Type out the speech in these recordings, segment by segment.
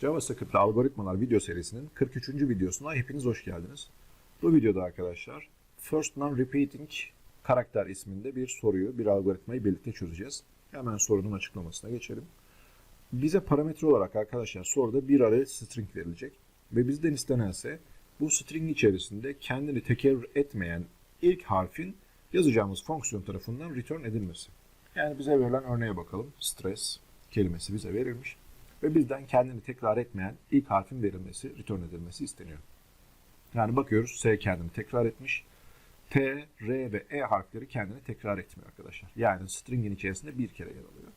JavaScript algoritmalar video serisinin 43. videosuna hepiniz hoş geldiniz. Bu videoda arkadaşlar First Non-Repeating karakter isminde bir soruyu, bir algoritmayı birlikte çözeceğiz. Hemen sorunun açıklamasına geçelim. Bize parametre olarak arkadaşlar soruda bir array string verilecek ve bizden istenense bu string içerisinde kendini tekerrür etmeyen ilk harfin yazacağımız fonksiyon tarafından return edilmesi. Yani bize verilen örneğe bakalım. Stress kelimesi bize verilmiş ve bizden kendini tekrar etmeyen ilk harfin verilmesi, return edilmesi isteniyor. Yani bakıyoruz S kendini tekrar etmiş. T, R ve E harfleri kendini tekrar etmiyor arkadaşlar. Yani stringin içerisinde bir kere yer alıyor.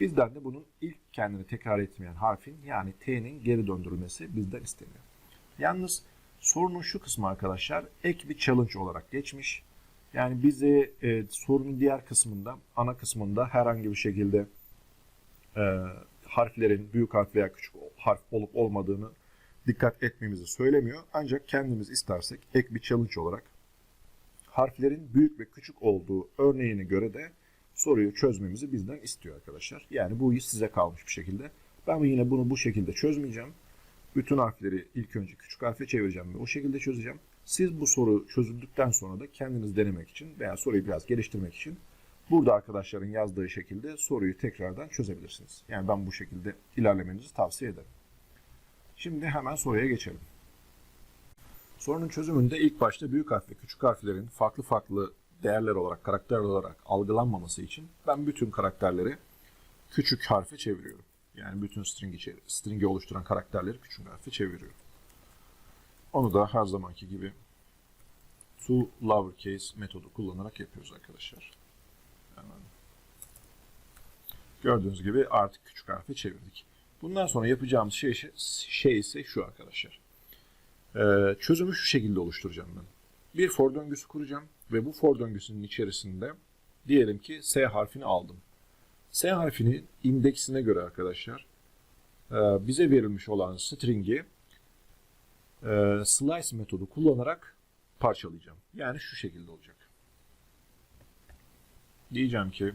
Bizden de bunun ilk kendini tekrar etmeyen harfin yani T'nin geri döndürülmesi bizden isteniyor. Yalnız sorunun şu kısmı arkadaşlar ek bir challenge olarak geçmiş. Yani bize e, sorunun diğer kısmında, ana kısmında herhangi bir şekilde e, harflerin büyük harf veya küçük harf olup olmadığını dikkat etmemizi söylemiyor. Ancak kendimiz istersek ek bir challenge olarak harflerin büyük ve küçük olduğu örneğine göre de soruyu çözmemizi bizden istiyor arkadaşlar. Yani bu iş size kalmış bir şekilde. Ben yine bunu bu şekilde çözmeyeceğim. Bütün harfleri ilk önce küçük harfe çevireceğim ve o şekilde çözeceğim. Siz bu soru çözüldükten sonra da kendiniz denemek için veya soruyu biraz geliştirmek için burada arkadaşların yazdığı şekilde soruyu tekrardan çözebilirsiniz. Yani ben bu şekilde ilerlemenizi tavsiye ederim. Şimdi hemen soruya geçelim. Sorunun çözümünde ilk başta büyük harf ve küçük harflerin farklı farklı değerler olarak, karakter olarak algılanmaması için ben bütün karakterleri küçük harfe çeviriyorum. Yani bütün string içeri, string'i oluşturan karakterleri küçük harfe çeviriyorum. Onu da her zamanki gibi to lowercase metodu kullanarak yapıyoruz arkadaşlar. Gördüğünüz gibi artık küçük harfe çevirdik. Bundan sonra yapacağımız şey, şey ise şu arkadaşlar. Ee, çözümü şu şekilde oluşturacağım ben. Bir for döngüsü kuracağım ve bu for döngüsünün içerisinde diyelim ki S harfini aldım. S harfinin indeksine göre arkadaşlar e, bize verilmiş olan string'i e, slice metodu kullanarak parçalayacağım. Yani şu şekilde olacak. Diyeceğim ki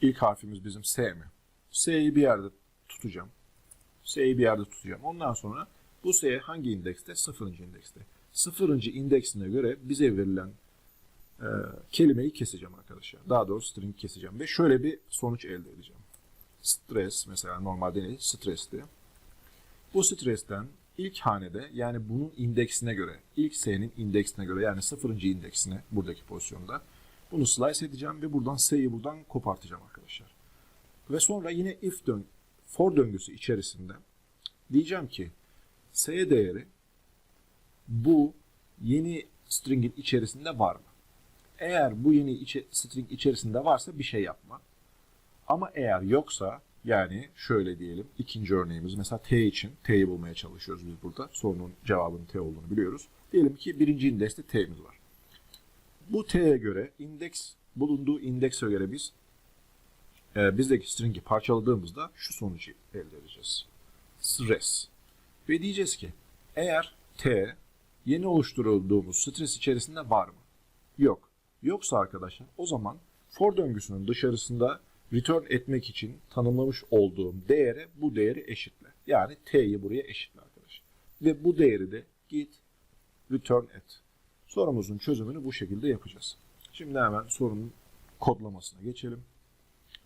ilk harfimiz bizim S mi? S'yi bir yerde tutacağım. S'yi bir yerde tutacağım. Ondan sonra bu S hangi indekste? Sıfırıncı indekste. Sıfırıncı indeksine göre bize verilen e, kelimeyi keseceğim arkadaşlar. Daha doğrusu string keseceğim ve şöyle bir sonuç elde edeceğim. Stres mesela normalde ne? Stresti. Bu stresten ilk hanede yani bunun indeksine göre, ilk S'nin indeksine göre yani sıfırıncı indeksine buradaki pozisyonda bunu slice edeceğim ve buradan S'yi buradan kopartacağım arkadaşlar. Ve sonra yine if dön for döngüsü içerisinde diyeceğim ki S değeri bu yeni stringin içerisinde var mı? Eğer bu yeni içe, string içerisinde varsa bir şey yapma. Ama eğer yoksa yani şöyle diyelim ikinci örneğimiz mesela T için T'yi bulmaya çalışıyoruz biz burada. Sorunun cevabının T olduğunu biliyoruz. Diyelim ki birinci indekste T'miz var. Bu T'ye göre indeks bulunduğu indekse göre biz e, bizdeki string'i parçaladığımızda şu sonucu elde edeceğiz. Stress. Ve diyeceğiz ki eğer T yeni oluşturulduğumuz stres içerisinde var mı? Yok. Yoksa arkadaşlar o zaman for döngüsünün dışarısında return etmek için tanımlamış olduğum değere bu değeri eşitle. Yani T'yi buraya eşitle arkadaşlar. Ve bu değeri de git return et. Sorumuzun çözümünü bu şekilde yapacağız. Şimdi hemen sorunun kodlamasına geçelim.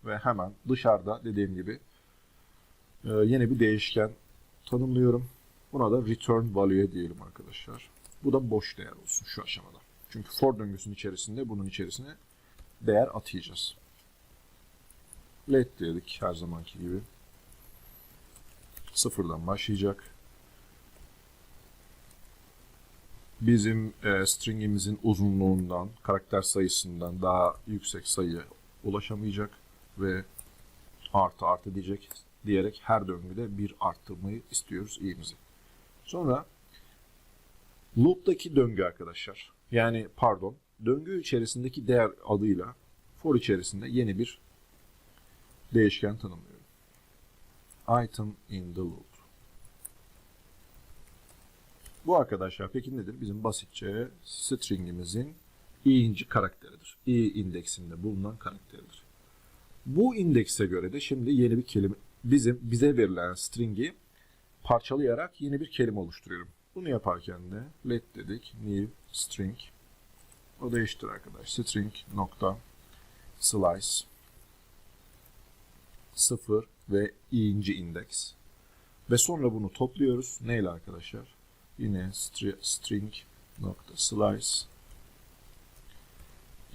Ve hemen dışarıda dediğim gibi e, yeni bir değişken tanımlıyorum. Buna da return value diyelim arkadaşlar. Bu da boş değer olsun şu aşamada. Çünkü for döngüsünün içerisinde bunun içerisine değer atayacağız. Let dedik her zamanki gibi. Sıfırdan başlayacak. Bizim e, stringimizin uzunluğundan, karakter sayısından daha yüksek sayıya ulaşamayacak ve artı artı diyecek diyerek her döngüde bir arttırmayı istiyoruz i'mizi. Sonra loop'taki döngü arkadaşlar. Yani pardon, döngü içerisindeki değer adıyla for içerisinde yeni bir değişken tanımlıyorum. Item in the loop. Bu arkadaşlar peki nedir? Bizim basitçe stringimizin i'inci karakteridir. i indeksinde bulunan karakteridir. Bu indekse göre de şimdi yeni bir kelime bizim bize verilen string'i parçalayarak yeni bir kelime oluşturuyorum. Bunu yaparken de let dedik new string o değiştir arkadaş. String nokta slice 0 ve i'inci indeks. Ve sonra bunu topluyoruz. Neyle arkadaşlar? Yine stri- string nokta slice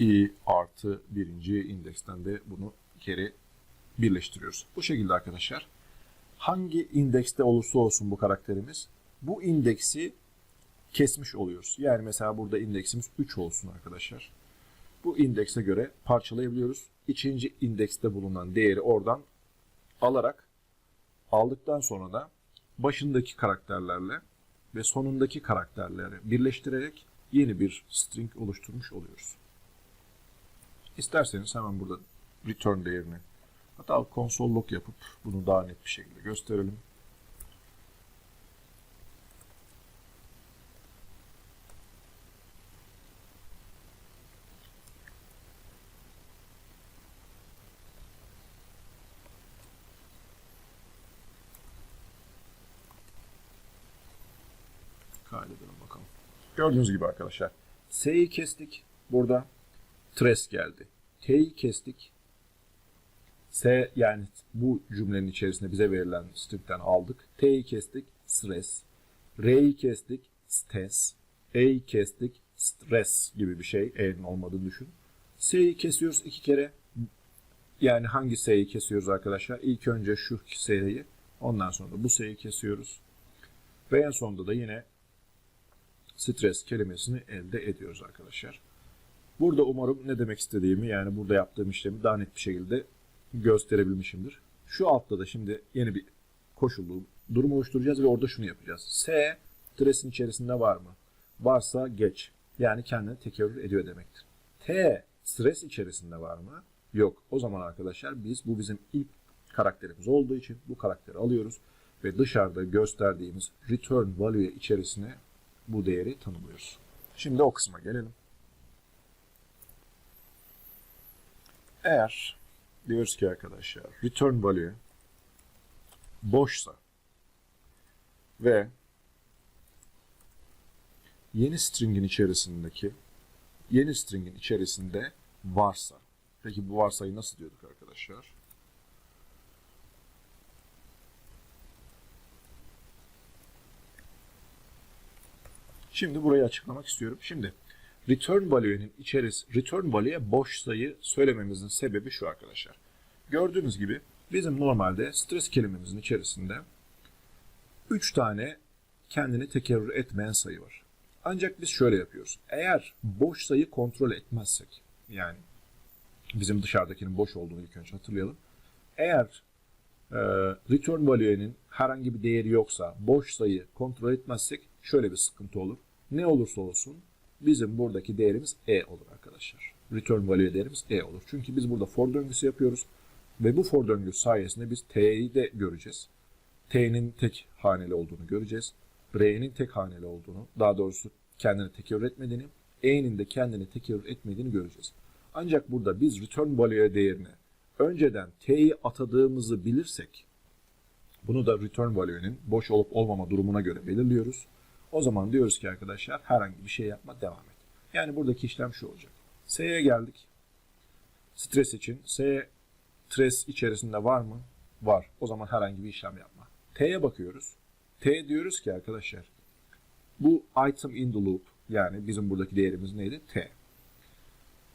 i artı birinci indeksten de bunu geri birleştiriyoruz. Bu şekilde arkadaşlar. Hangi indekste olursa olsun bu karakterimiz bu indeksi kesmiş oluyoruz. Yani mesela burada indeksimiz 3 olsun arkadaşlar. Bu indekse göre parçalayabiliyoruz. İkinci indekste bulunan değeri oradan alarak aldıktan sonra da başındaki karakterlerle ve sonundaki karakterleri birleştirerek yeni bir string oluşturmuş oluyoruz. İsterseniz hemen burada return değerini hatta console log yapıp bunu daha net bir şekilde gösterelim. Kaydedelim bakalım. Gördüğünüz gibi arkadaşlar. S'yi kestik. Burada trace geldi. T'yi kestik. S yani bu cümlenin içerisinde bize verilen string'den aldık. T'yi kestik. Stress. R'yi kestik. Stes. E'yi kestik. Stress gibi bir şey. E'nin olmadığını düşün. S'yi kesiyoruz iki kere. Yani hangi S'yi kesiyoruz arkadaşlar? İlk önce şu S'yi. Ondan sonra da bu S'yi kesiyoruz. Ve en sonunda da yine stres kelimesini elde ediyoruz arkadaşlar. Burada umarım ne demek istediğimi yani burada yaptığım işlemi daha net bir şekilde gösterebilmişimdir. Şu altta da şimdi yeni bir koşullu durum oluşturacağız ve orada şunu yapacağız. S stressin içerisinde var mı? Varsa geç. Yani kendini tekrar ediyor demektir. T stres içerisinde var mı? Yok. O zaman arkadaşlar biz bu bizim ilk karakterimiz olduğu için bu karakteri alıyoruz ve dışarıda gösterdiğimiz return value içerisine bu değeri tanımlıyoruz. Şimdi o kısma gelelim. Eğer diyoruz ki arkadaşlar return value boşsa ve yeni stringin içerisindeki yeni stringin içerisinde varsa peki bu varsayı nasıl diyorduk arkadaşlar? Şimdi burayı açıklamak istiyorum. Şimdi return value'nin içerisi return value'ye boş sayı söylememizin sebebi şu arkadaşlar. Gördüğünüz gibi bizim normalde stres kelimemizin içerisinde 3 tane kendini tekerrür etmeyen sayı var. Ancak biz şöyle yapıyoruz. Eğer boş sayı kontrol etmezsek yani bizim dışarıdakinin boş olduğunu ilk önce hatırlayalım. Eğer e, return value'nin herhangi bir değeri yoksa boş sayı kontrol etmezsek şöyle bir sıkıntı olur. Ne olursa olsun bizim buradaki değerimiz e olur arkadaşlar. Return value değerimiz e olur. Çünkü biz burada for döngüsü yapıyoruz ve bu for döngüsü sayesinde biz t'yi de göreceğiz. t'nin tek haneli olduğunu göreceğiz. r'nin tek haneli olduğunu, daha doğrusu kendini tekrar etmediğini, e'nin de kendini tekrar etmediğini göreceğiz. Ancak burada biz return value değerini önceden t'yi atadığımızı bilirsek bunu da return value'nin boş olup olmama durumuna göre belirliyoruz. O zaman diyoruz ki arkadaşlar herhangi bir şey yapma devam et. Yani buradaki işlem şu olacak. S'ye geldik. Stres için. S stres içerisinde var mı? Var. O zaman herhangi bir işlem yapma. T'ye bakıyoruz. T diyoruz ki arkadaşlar bu item in the loop yani bizim buradaki değerimiz neydi? T.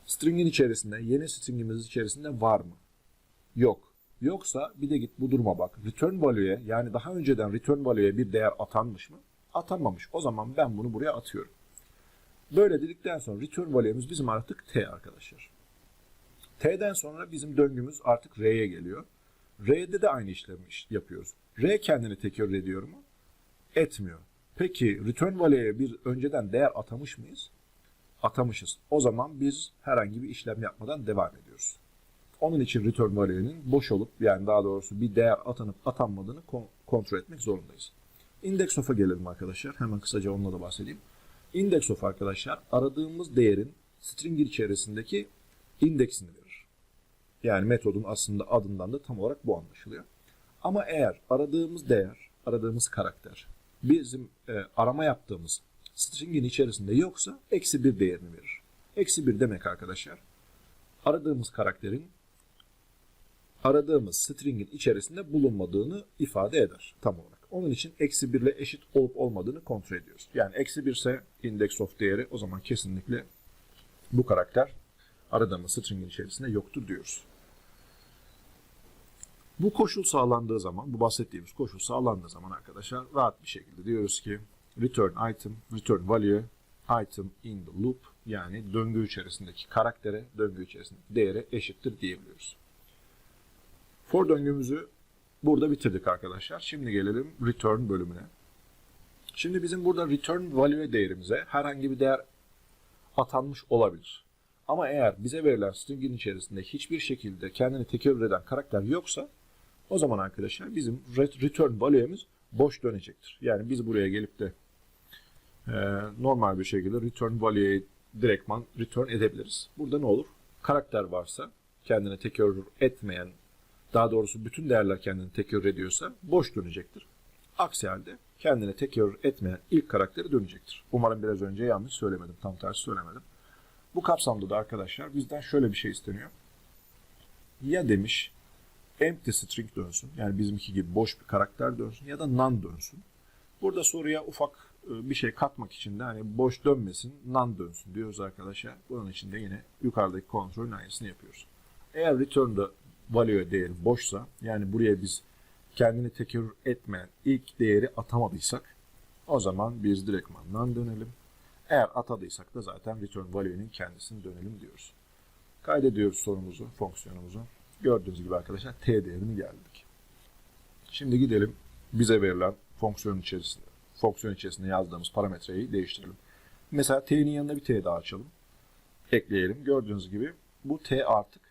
String'in içerisinde, yeni string'imiz içerisinde var mı? Yok. Yoksa bir de git bu duruma bak. Return value'ye yani daha önceden return value'ye bir değer atanmış mı? Atanmamış. O zaman ben bunu buraya atıyorum. Böyle dedikten sonra return value'miz bizim artık t arkadaşlar. T'den sonra bizim döngümüz artık R'ye geliyor. R'de de aynı işlemi yapıyoruz. R kendini tekrar ediyor mu? Etmiyor. Peki return value'ye bir önceden değer atamış mıyız? Atamışız. O zaman biz herhangi bir işlem yapmadan devam ediyoruz. Onun için return value'nin boş olup yani daha doğrusu bir değer atanıp atanmadığını kontrol etmek zorundayız. Index of'a gelelim arkadaşlar. Hemen kısaca onunla da bahsedeyim. Index of arkadaşlar aradığımız değerin string içerisindeki indeksini verir. Yani metodun aslında adından da tam olarak bu anlaşılıyor. Ama eğer aradığımız değer, aradığımız karakter bizim e, arama yaptığımız stringin içerisinde yoksa eksi bir değerini verir. Eksi bir demek arkadaşlar aradığımız karakterin aradığımız stringin içerisinde bulunmadığını ifade eder tam olarak. Onun için eksi 1 ile eşit olup olmadığını kontrol ediyoruz. Yani eksi 1 ise index of değeri o zaman kesinlikle bu karakter aradığımız stringin içerisinde yoktur diyoruz. Bu koşul sağlandığı zaman, bu bahsettiğimiz koşul sağlandığı zaman arkadaşlar rahat bir şekilde diyoruz ki return item, return value, item in the loop yani döngü içerisindeki karaktere, döngü içerisindeki değere eşittir diyebiliyoruz. For döngümüzü burada bitirdik arkadaşlar. Şimdi gelelim return bölümüne. Şimdi bizim burada return value değerimize herhangi bir değer atanmış olabilir. Ama eğer bize verilen stringin içerisinde hiçbir şekilde kendini tekrar eden karakter yoksa o zaman arkadaşlar bizim return value'miz boş dönecektir. Yani biz buraya gelip de e, normal bir şekilde return value'yi direktman return edebiliriz. Burada ne olur? Karakter varsa kendini tekrar etmeyen daha doğrusu bütün değerler kendini tekrar ediyorsa boş dönecektir. Aksi halde kendini tekrar etmeyen ilk karakteri dönecektir. Umarım biraz önce yanlış söylemedim. Tam tersi söylemedim. Bu kapsamda da arkadaşlar bizden şöyle bir şey isteniyor. Ya demiş empty string dönsün. Yani bizimki gibi boş bir karakter dönsün ya da none dönsün. Burada soruya ufak e, bir şey katmak için de hani boş dönmesin, none dönsün diyoruz arkadaşlar. Bunun için de yine yukarıdaki kontrolün aynısını yapıyoruz. Eğer return'da value değeri boşsa yani buraya biz kendini tekrar etmeyen ilk değeri atamadıysak o zaman biz direktman none dönelim. Eğer atadıysak da zaten return value'nin kendisini dönelim diyoruz. Kaydediyoruz sorumuzu, fonksiyonumuzu. Gördüğünüz gibi arkadaşlar t değerini geldik. Şimdi gidelim bize verilen fonksiyon içerisinde fonksiyon içerisinde yazdığımız parametreyi değiştirelim. Mesela t'nin yanına bir t daha açalım. Ekleyelim. Gördüğünüz gibi bu t artık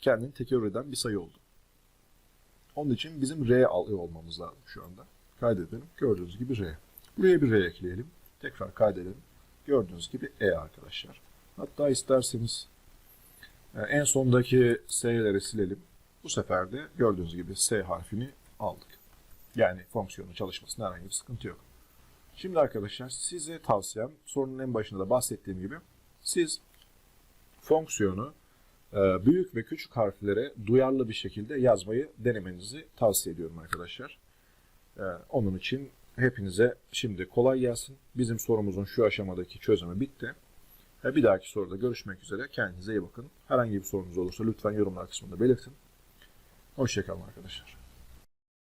kendini tekrar eden bir sayı oldu. Onun için bizim r alıyor olmamız lazım şu anda. Kaydedelim. Gördüğünüz gibi r. Buraya bir r ekleyelim. Tekrar kaydedelim. Gördüğünüz gibi e arkadaşlar. Hatta isterseniz e, en sondaki s'leri silelim. Bu sefer de gördüğünüz gibi s harfini aldık. Yani fonksiyonun çalışmasında herhangi bir sıkıntı yok. Şimdi arkadaşlar size tavsiyem sorunun en başında da bahsettiğim gibi siz fonksiyonu büyük ve küçük harflere duyarlı bir şekilde yazmayı denemenizi tavsiye ediyorum arkadaşlar. E, Onun için hepinize şimdi kolay gelsin. Bizim sorumuzun şu aşamadaki çözümü bitti. E, Bir dahaki soruda görüşmek üzere. Kendinize iyi bakın. Herhangi bir sorunuz olursa lütfen yorumlar kısmında belirtin. Hoşçakalın arkadaşlar.